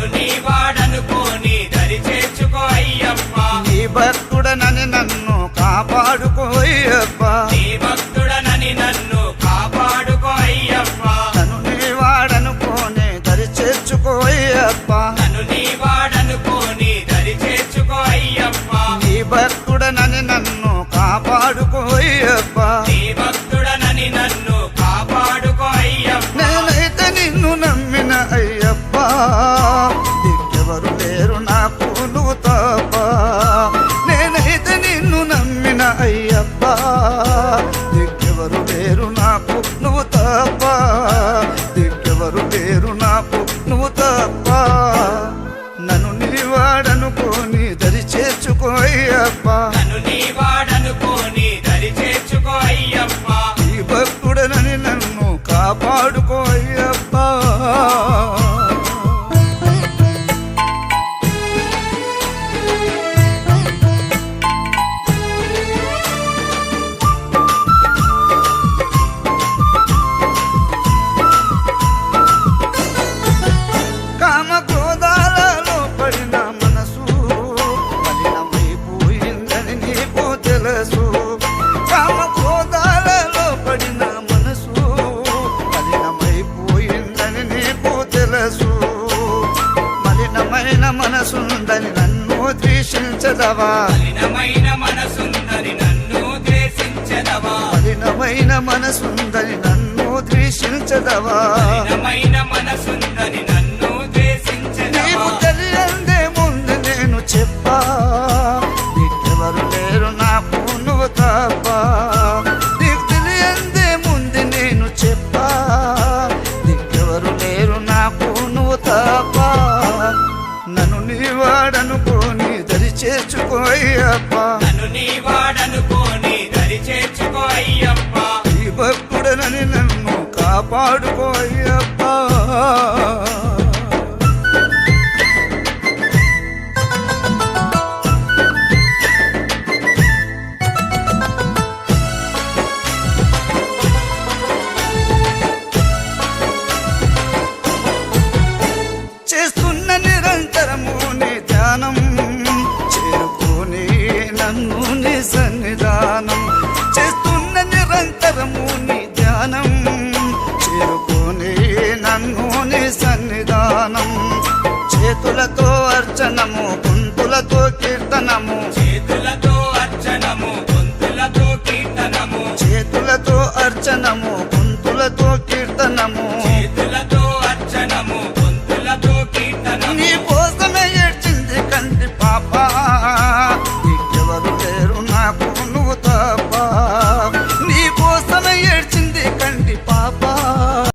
నన్ను నీ వాడనుకోని దరి చేర్చుకో అయ్యప్ప. నీ భక్తుడనని నన్ను నీ భక్తుడనని నన్ను కాపాడుకో అయ్యప్ప. తను నీ వాడనుకోనే దరి చేర్చుకోయ్యప్ప నన్ను నీ వాడనుకోని దరి చేర్చుకో అయ్యప్ప. నీ భక్తుడనని నన్ను నీ భక్తుడనని నన్ను కాపాడుకో అయ్యప్ప. నేనైతే నిన్ను నమ్మిన అయ్యప్ప. అబ్బా దిక్కెవరు లేరు నాకు నువ్వు తప్ప. దిక్కెవరు లేరు నాకు నువ్వు తప్ప. నన్ను నీ వాడనుకోని దరి చేసుకో అయ్యప్ప నన్ను మనసుందని నన్ను ద్వేషించదవా? మలినమైన మనసుందని నన్ను ద్వేషించదవా? మలినమైన మనసుందని నన్ను ద్వేషించదవా? మలినమైన మనసుందని నన్ను ద్వేషించదవా? నీకు నీ వాడనుకోని దరి చేర్చుకోయ్యప్ప. నన్ను నీ వాడనుకోని దరి చేర్చుకో అయ్యప్ప ఈ భక్తుడనని నన్ను కాపాడుకోయ్యప్ప. చేస్తున్న నిరంతరము చేతులతో అర్చనము గుంతులతో కీర్తనము.